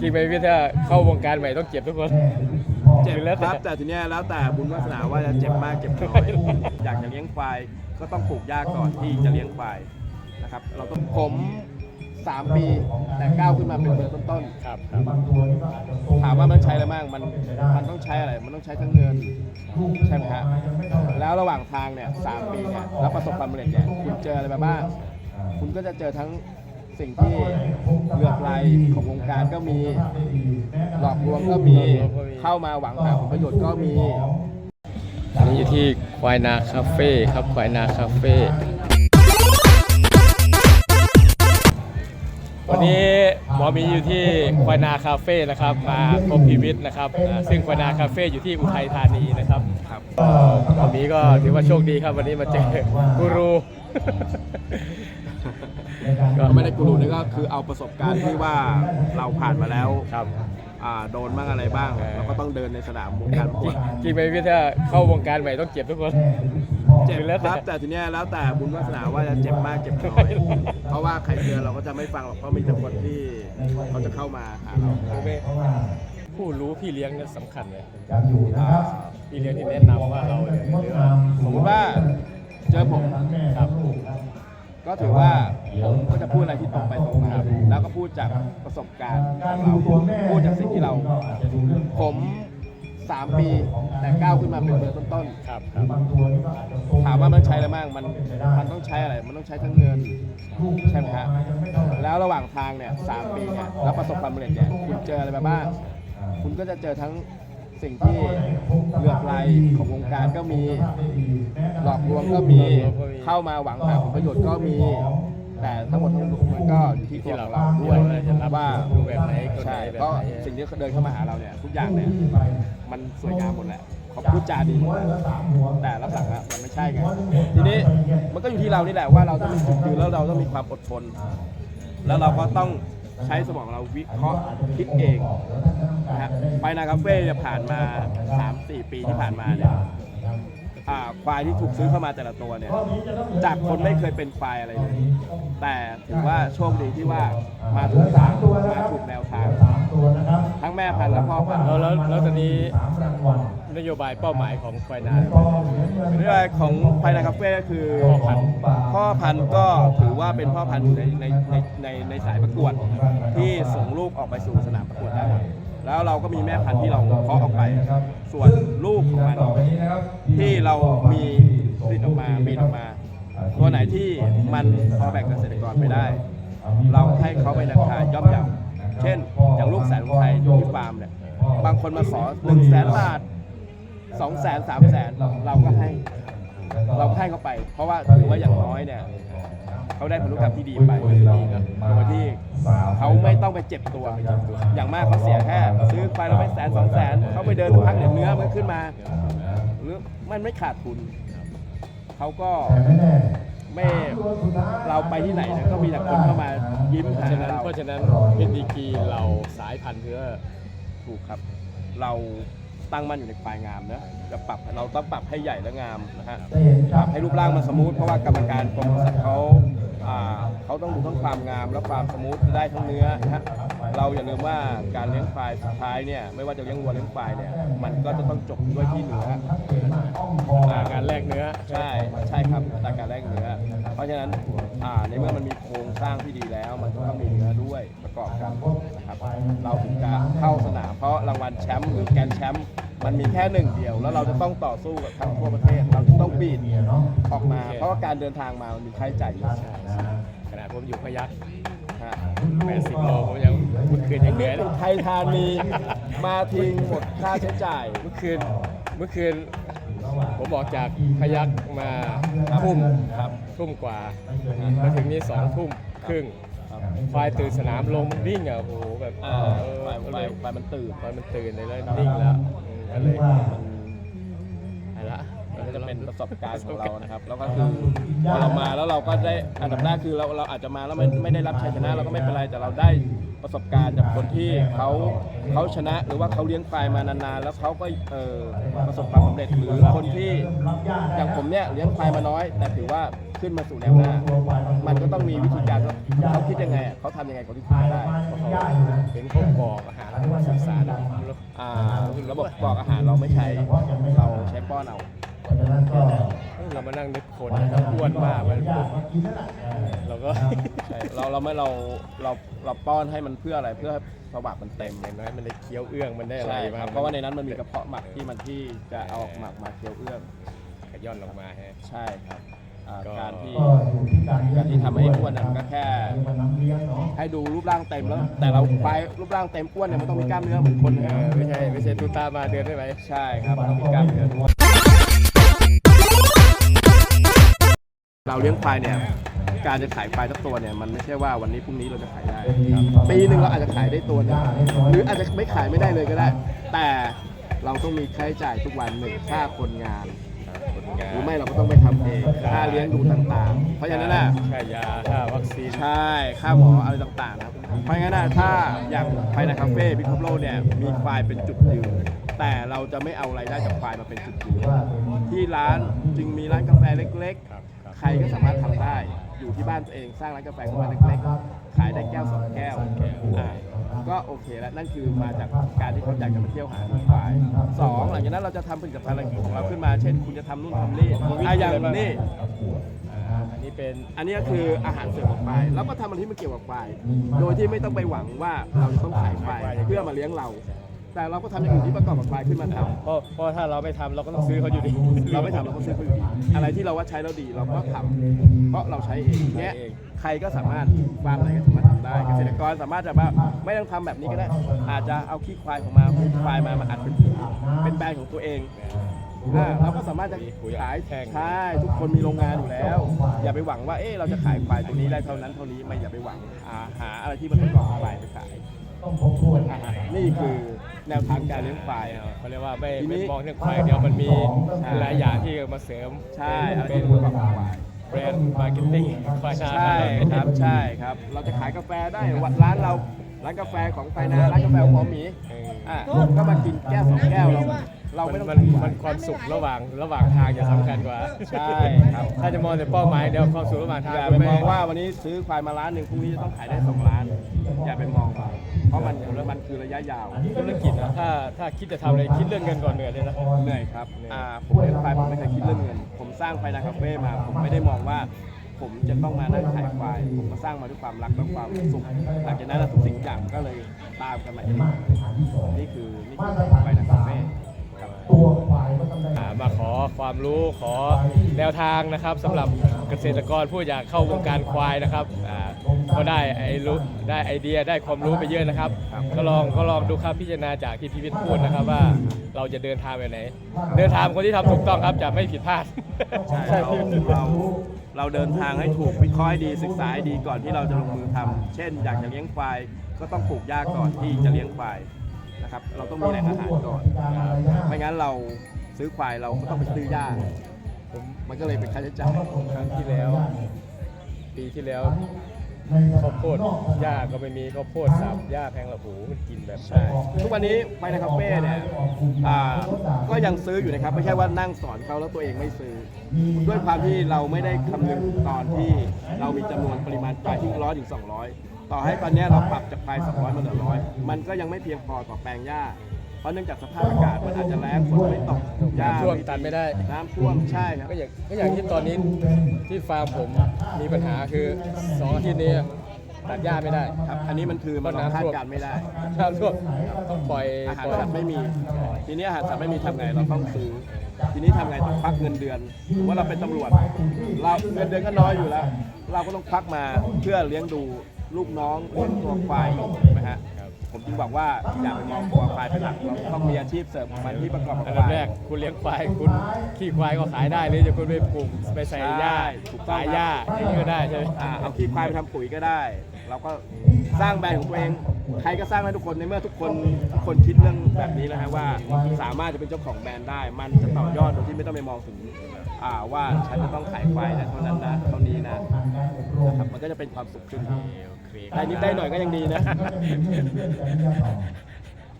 จริงไหมพี่ถ้าเข้าวงการใหม่ต้องเจ็บทุกคน เจ็บแล้วคแต่รับแต่ทีเนี้ยแล้วแต่บุญวาสนาว่าจะเจ็บมากเจ็บน้อยอยากจะเลี้ยงควายก็ต้องปลูกหญ้าก่อนที่จะเลี้ยงควายนะครับเราต้องผมสามปีแต่ก้าวขึ้นมาเป็นเบอร์ต้นครับครับๆถามว่ามันใช้อะไรบ้างมันมันต้องใช้อะไรมันต้องใช้ทั้งเงินใช่ไหมฮะแล้วระหว่างทางเนี่ยสามปีเนี่ยแล้วประสบความสำเร็จเนี่ยคุณเจออะไรมาบ้างคุณก็จะเจอทั้ง สิ่งที่เหลือกไหลของวงการก็มี หลอกลวงก็มี เข้ามาหวังหาผลประโยชน์ก็มี อันนี้อยู่ที่ควายนาคาเฟ่ครับ ควายนาคาเฟ่วันนี้หมอมีอยู่ที่ควายนาคาเฟ่นะครับมาพบพีวิทย์นะครับซึ่งควายนาคาเฟ่อยู่ที่อุทัยธานีนะครับครับวันนี้ก็ถือว่าโชคดีครับ วันนี้มาเจอกูรู ก็ไม่ได้กูรูนี่ก็คือเอาประสบการณ์ที่ว่าเราผ่านมาแล้วครับ อ่าโดนบ้างอะไรบ้างเออเราก็ต้องเดินในสนามวงการประกวดจริงไหมพี่ถ้าเข้าวงการใหม่ต้องเจ็บทุกคน เจ็บแล้วคแต่รับแต่ทีเนี้ยแล้วแต่บุญวาสนาว่าจะเจ็บมากเจ็บน้อย เพราะว่าใครเจอเราก็จะไม่ฟังหรอกเพราะมีแต่คนที่เขาจะเข้ามาหาเราผู้รู้พี่เลี้ยงเนี่ยสำคัญเลยอ่าพี่เลี้ยงที่แนะนำว่าเราเนี่ยหรือว่าสมมติว่าเจอผมครับ ก็ถือว่า ผมก็จะพูดอะไรที่ตรงไปตรงมาแล้วก็พูดจากประสบการณ์ของเราพูดจากสิ่งที่เรา ผมสามปีแต่ก้าวขึ้นมาเป็นเบอร์ต้นๆครับครับถามว่ามันใช้อะไรบ้างมันมันต้องใช้อะไร มันต้องใช้ทั้งเงินใช่ไหมฮะแล้วระหว่างทางเนี่ยสามปีเนี่ยแล้วประสบความสำเร็จเนี่ยคุณเจออะไรมาบ้างคุณก็จะเจอทั้งสิ่งที่เหลือกไหลของวงการก็มี หลอกลวงก็มีเข้ามาหวังหาผลประโยชน์ก็มี แต่ทั้งหมดทั้งมวลมันก็อยู่ที่ตัวของเราด้วยจะรับว่าดูแบบไหนคนไหนใช่แบบเพราะไหนสิ่งที่เดินเข้ามาหาเราเนี่ยทุกอย่างเนี่ยมันสวยงามหมดแหละเขาพูดจาดีหมดแหละแต่รับหลังอะมันไม่ใช่ไงทีนี้มันก็อยู่ที่เรานี่แหละว่าเราต้องมีจุดยืนแล้วเราต้องมีความอดทน แล้วเราก็ต้องใช้สมองเราวิเคราะห์คิดเองนะฮะไปนาคาเฟ่เนี่ยผ่านมา 3-4 ปีที่ผ่านมาเนี่ยอ่า ควายที่ถูกซื้อเข้ามาแต่ละตัวเนี่ย จากคนไม่เคยเป็นควายอะไรเลย แต่ถือว่าโชคดีที่ว่ามาถูกทางมาถูกแนวทาง ทั้งแม่พันธุ์และพ่อพันธุ์แล้วแล้วแล้วตอนนี้นโยบายเป้าหมายของควายนาเรื่องของภายในคาเฟ่ก็คือพ่อพันธุ์พ่อพันธุ์ก็ถือว่าเป็นพ่อพันธุ์ในในในในในสายประกวดที่ส่งลูกออกไปสู่สนามประกวดได้หมด แล้วเราก็มีแม่พันธุ์ที่เราเพาะออกไป ส่วนลูกของมันที่เรามีผลิตออกมามีออกมา ตัวไหนที่มันพอแบ่งเกษตรกรไปได้ เราให้เขาไปราคาย่อมเยาเช่น อย่างลูกแสนไทยที่ฟาร์มเนี่ยบางคนมาขอ1นึ่งแสนบาท2องแสนสามแสนเราก็ให้ เราก็ให้เขาไป เพราะว่าถือว่าอย่างน้อยเนี่ย เขาได้พันธุกรรมที่ดีไปโดยที่เขาไม่ต้องไปเจ็บตัวไปเจ็บตัว อย่างมากเขาเสียแค่ซื้อไปเราไปแสนสองแสนเขาไปเดินสักพักเดี๋ยวเนื้อมันขึ้นมา หรือมันไม่ขาดทุน เขาก็ไม่เราไปที่ไหนเนี่ยก็มีแต่คนเข้ามายิ้มเพหาราะฉะนั้นเราเพราะฉะนั้นเพชรดีกรีเราสายพันธุ์เพื่อถูกครับ เราตั้งมั่นอยู่ในควายงามนะจะปรับเราต้องปรับให้ใหญ่และงามนะฮะปรับให้รูปร่างมันสมูทเพราะว่ากรรมการกรมปศุสัตว์เขาอ่า เขาต้องดูทั้งความงามและความสมูทได้ทั้งเนื้อนะฮะเราอย่าลืมว่าการเลี้ยงควายสุดท้ายเนี่ยไม่ว่าจะเลี้ยงวัวเลี้ยงควายเนี่ยมันก็จะต้องจบด้วยที่เนื้ออ่าการแลกเนื้อใช่ใช่ครับอัตราการแลกเนื้อ เพราะฉะนั้นอ่าในเมื่อมันมีโครงสร้างที่ดีแล้ว มันก็ต้องมีเนื้อด้วยประกอบกันนะครับเราถึงจะเข้าสนามเพราะรางวัลแชมป์หรือแกนแชมป์ มันมีแค่หนึ่งเดียว แล้วเราจะต้องต่อสู้กับทั้งทั่วประเทศ เราจะต้องบีดออกมา เพราะว่าการเดินทางมามันมีค่าใช้จ่ายเยอะขนาดผมอยู่พยัคฆ์ฮะ80โลผมยังเมื่อคืนยังเหนื่อยเลยไทยธานีมาทิ้งหมดค่าใช้จ่าย เมื่อคืนเมื่อคืนผมออกจากพยัคฆ์มาทุ่มครับทุ่มกว่ามาถึงนี่สองทุ่มครึ่งครับควายตื่นสนามลงมันวิ่งอะโอ้โหแบบอ่าเออไปก็ไปเลยไปมันตื่นควายมันตื่นเลยแล้วนิ่งแล้วอืมก็ เลยมันอะไรละก็เลยก็จะเป็นประสบการณ์ของเรานะครับ แล้วก็คือพอเรามาแล้วเราก็ได้อันดับแรกคือเราเราอาจจะมาแล้วไม่ไม่ได้รับชัยชนะเราก็ไม่เป็นไรแต่เราได้ประสบการณ์จากคนที่เขาเขาชนะหรือว่าเขาเลี้ยงควายมานานๆแล้วเขาก็เออประสบความสำเร็จหรือคนที่อย่างผมเนี่ยเลี้ยงควายมาน้อย แต่ถือว่าขึ้นมาสู่แนวหน้า มันก็ต้องมีวิธีการว่าเขาคิดยังไงอะเขาทำยังไงเขาถึงทำได้เป็นพวกกรอกอาหารศึกษานะ อ่าระบบกรอกอาหารเราไม่ใช้เราใช้ป้อนเอาเรามานั่งนึกคนนะครับอ้วนมากมันปุ๊บเราก็ ใช่เราเราไม่เราเราเราป้อนให้มันเพื่ออะไรเพื่อให้ประวัติมันเต็มอย่างน้อยมันได้เคี้ยวเอื้องมันได้อะไรใช่คมารับกเพราะว่าในนั้นมันมีกระเพาะหมักที่มันที่จะเอาออกหมักมาเคี้ยวเอื้องขย่อนลงมาฮะ ใช่ครับอ่า ก็การที่การที่ทำให้อ้วนน่ะมันก็แค่ ให้ดูรูปร่างเต็มแล้ว แต่เราควายรูปร่างเต็มอ้วนเนี่ยมันต้องมีกล้ามเนื้อเหมือนคนเอนะอไม่ใช่ไม่ใช่ตูตามาเดินได้ไหมใช่ครับมันต้องมีกล้ามเนื้อด้วยเราเลี้ยงควายเนี่ยการจะขายควายสักตัวเนี่ยมันไม่ใช่ว่าวันนี้พรุ่งนี้เราจะขายได้ครับปีหนึ่งเราอาจจะขายได้ตัวหนึงหรืออาจจะไม่ขายไม่ได้เลยก็ได้ แต่เราต้องมีค่าใช้จ่ายทุกวันหนึ่งค่าคนงาน คนงานหรือไม่เราก็ต้องไปทำเองค่าเลี้ยงดูต่างๆ เพราะฉะนั้นน่ะ ค่ายาค่าวัคซีน ใช่ ค่าหมออะไรต่างๆนะครับ เพราะงั้นนะถ้าอย่างภายในคาเฟ่พิคโลเนี่ย มีควายเป็นจุดยืน แต่เราจะไม่เอารายได้จากควายมาเป็นจุดยืน ที่ร้านจึงมีร้านกาแฟเล็กครับครับ ๆ ใครก็สามารถทำได้ อยู่ที่บ้านตัวเองสร้างร้านกาแฟขึ้นมาเล็กๆ ขายได้แก้วสองแก้วอ่า ก็โอเคแล้วนั่นคือมาจากการที่เขาอยากจะมาเที่ยวหาควายสองหลังจากนั้นเราจะทำผลิตภัณฑ์อะไรของเราขึ้นมา เช่น คุณจะทำนู่นทำนี่อะอย่างนี้อันนี้เป็นอันนี้ก็คืออาหารเสริมของควายแล้วก็ทำอะไรที่มันเกี่ยวกับควาย โดยที่ไม่ต้องไปหวังว่าเราจะต้องขายควายเพื่อมาเลี้ยงเรา แต่เราก็ทำอย่างอื่นที่ประกอบกับควายขึ้นมาทเพราะเพราะถ้าเราไม่ทำเราก็ต้องซื้อเขาอยู่ดีำเราไม่ทำเราก็ซื้อเขาอยู่ดี อะไรที่เราว่าใช้แล้วดีเราก็ทำเพราะเราใช้เองเนี้ยใครก็สามารถฟาร์มไหนก็สามารถทำได้ เกษตรกรสามารถจะว่าไม่ต้องทำแบบนี้ก็ได้ อาจจะเอาขี้ควายของมาขี้ควายมามาอัดเป็นปุ๋ยเป็นแบรนด์ของตัวเองอ่าเราก็สามารถจะขายแข่งใช่ทุกคนมีโรงงานอยู่แล้ว อย่าไปหวังว่าเอ๊ะเราจะขายควายตัวนี้ได้เท่านั้นเท่านี้ไม่อย่าไปหวังหาหาอะไรที่มันประกอบกับควายไปขายอ่านี่คือ แนวทางการเลี้ยงควายเขาเรียกว่าไม่ทีนี้ไม่มองเรื่องควายเดียวมันมีใช่หลายอย่างที่มาเสริมใช่อะไรเป็นที่มันประกอบกับควายแบรนด์มาร์เก็ตติ้งควายนาใช่ครับใช่ครับ เราจะขายกาแฟได้วัดร้านเราร้านกาแฟของไฟนาร้านกาแฟของหมอหมีเอออะก็มากินแก้วสองแก้วเรา เรามันไม่ต้องมันขายความัยนความสุขระหว่างระหว่างทางจะสำคัญกว่าใช่ครับ ถ้าจะมองแต่เป้าหมายเดียวความสุขระหว่างทางอย่าไปมองว่าวันนี้ซื้อควายมาล้านหนึ่งพรุ่งนี้จะต้องขายได้สองล้าน อย่าไปมองเพราะมันมันคือระยะยาวธุรกิจนะถ้าถ้าคิดจะทำอะไรคิดเรื่องเงินก่อนเหนื่อยเลยนะ เหนื่อยครับอ่าผมเลี้ยงควายผมไม่เคยคิดเรื่องเงิน ผมสร้างไฟนาคาเฟ่มาผมไม่ได้มองว่า ผมจะต้องมานั่งขายควาย ผมก็สร้างมาด้วยความรักและความสุขหลังจากนั้นทุกสิ่งอย่างมันก็เลยตามกันมาเองนี่คือนี่คือไฟนาคาเฟ่ครับอ่า มาขอความรู้ขอแนวทางนะครับสำหรับเกษตรกรผู้อยากเข้าวงการควายนะครับอ่าก็ได้ไอ้รู้ได้ไอเดียได้ความรู้ไปเยอะนะครับ ก็ลองก็ลองดูครับพิจารณาจากที่พี่วิทย์พูดนะครับว่าเราจะเดินทางไปไหน เดินทางคนที่ทำถูกต้องครับจะไม่ผิดพลาดใช่เราเราเราเดินทางให้ถูกวิเคราะห์ให้ดีศึกษาให้ดีก่อนที่เราจะลงมือทำเช่น อยากจะเลี้ยงควายก็ต้องปลูกหญ้าก่อนที่จะเลี้ยงควาย นะครับ เราต้องมีแหล่งอาหารก่อนไม่งั้นเราซื้อควายเราก็ต้องไปซื้อหญ้าผมมันก็เลยเป็นค่าใช้จ่ายครั้งที่แล้ว ปีที่แล้วข้าวโพดหญ้าก็ไม่มีข้าวโพดสับหญ้าแพงละหูมันกินแบบใช่ทุกวันนี้ไปในคาเฟ่เนี่ยอ่าก็ยังซื้ออยู่นะครับ ไม่ใช่ว่านั่งสอนเขาแล้วตัวเองไม่ซื้อ ด้วยความที่เราไม่ได้คำนึงตอนที่เรามีจำนวนปริมาณปลายที่ร้อยถึงสองร้อย ต่อให้ตอนเนี้ยเราปรับจากปลายสองร้อยมาเหลือร้อยมันก็ยังไม่เพียงพอต่อแปลงหญ้า เพราะเนื่องจากสภาพอากาศมันอาจจะแรงฝนไม่ตกหญ้าน้ำท่วมตัดไม่ได้ น้ำท่วมใช่ครับก็อย่างก็อย่างที่ตอนนี้ที่ฟาร์มผมมีปัญหาคือสองอาทิตย์นี้ตัดหญ้าไม่ได้ครับ อันนี้มันคือมันเราคาดการณ์ไม่ได้ น้ำท่วมต้องปล่อยอาหารปล่อยสัตว์ไม่มี ทีนี้อาหารสัตว์ไม่มีทำไงเราต้องซื้อ ทีนี้ทำไงต้องควักเงินเดือนสมมติว่าเราเป็นตำรวจ เราเงินเดือนก็น้อยอยู่แล้ว เราก็ต้องควักมาเพื่อเลี้ยงดู ลูกน้องเลี้ยงตัวควายถูกไหมฮะครับผมจึงบอกว่าอย่าไปมองตัวควายเป็นหลักเราต้องมีอาชีพเสริมของมันที่ประกอบกับอันคดับวายแรกคุณเลี้ยงควายคุณขี้ควายก็ขายได้หรือจะคุณไปปลูกไปใส่หญ้าใช่ถูกต้อง ขายหญ้าอย่างนี้ก็ได้ใช่ไหม อ่าเอาขี้ควายไปทำปุ๋ยก็ได้ เราก็สร้างแบรนด์ของตัวเอง ใครก็สร้างได้ทุกคนในเมื่อทุกคนทุกคนคิดเรื่องแบบนี้แล้วฮะว่าสามารถจะเป็นเจ้าของแบรนด์ได้ มันจะต่อยอดโดยที่ไม่ต้องไปมองถึงอ่าว่าฉันจะต้องขายควายนะเท่านั้นนะเท่านี้นะนะครับมันก็จะเป็นความสุขขึ้นโอเคคได้รับนิดได้หน่อยก็ยังดีนะ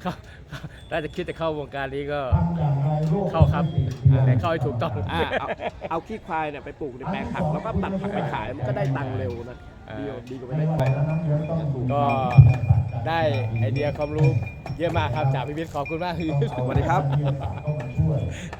เข้าถ้าจะคิดจะเข้าวงการนี้ก็เข้าครับแต่เข้าให้ถูกต้องอ่าเอาเอาขี้ควายเนี่ยไปปลูกในแปลงผักแล้วก็ตัดผักไปขายมันก็ได้ตังค์เร็วนะ ดีกว่าดีกว่าไม่ได้ควายถูกก็ได้ไอเดียความรู้เยอะมากครับจากพี่วิทย์ขอบคุณมากพี่วิทย์สวัสดีครับค